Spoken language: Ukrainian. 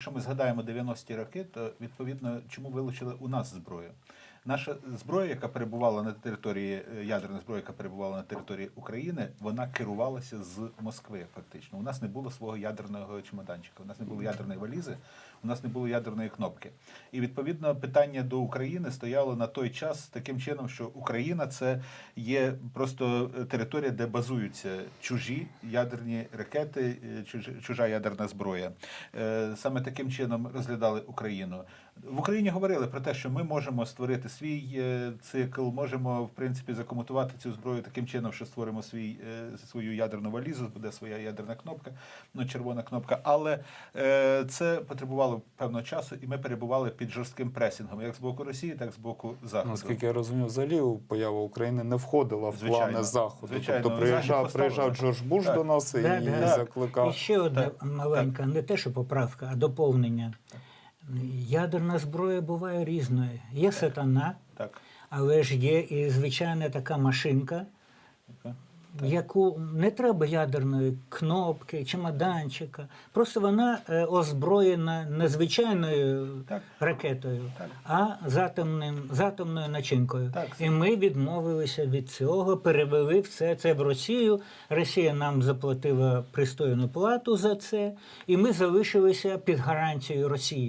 Якщо ми згадаємо 90-ті роки, то відповідно чому вилучили у нас зброю? Наша зброя, яка перебувала на території е, ядерна зброя, яка перебувала на території України, вона керувалася з Москви. Фактично, у нас не було свого ядерного чемоданчика, у нас не було ядерної валізи, у нас не було ядерної кнопки. І відповідно питання до України стояло на той час таким чином, що Україна це є просто е, територія, де базуються чужі ядерні ракети, е, чужа ядерна зброя. Саме таким чином розглядали Україну. В Україні говорили про те, що ми можемо створити свій е, цикл, можемо в принципі закомутувати цю зброю таким чином, що створимо свій е, свою ядерну валізу, буде своя ядерна кнопка, ну червона кнопка. Але е, це потребувало певного часу, і ми перебували під жорстким пресінгом, як з боку Росії, так і з боку Заходу. Наскільки я розумію, взагалі поява України не входила в Звичайно. плани заходу. Звичайно. Тобто приїжджав, приїжджав Джордж Буш Так. до нас і Да, да. закликав. І ще одна Так, маленька, не те, що поправка, а доповнення. Ядерна зброя буває різною. Є сатана, Так. але ж є і звичайна така машинка, Так. яку не треба ядерної кнопки, чемоданчика. Просто вона е, озброєна не звичайною Так. ракетою, Так. а з, атомним, з атомною начинкою. Так. І ми відмовилися від цього, перевели все це в Росію. Росія нам заплатила пристойну плату за це, і ми залишилися під гарантією Росії.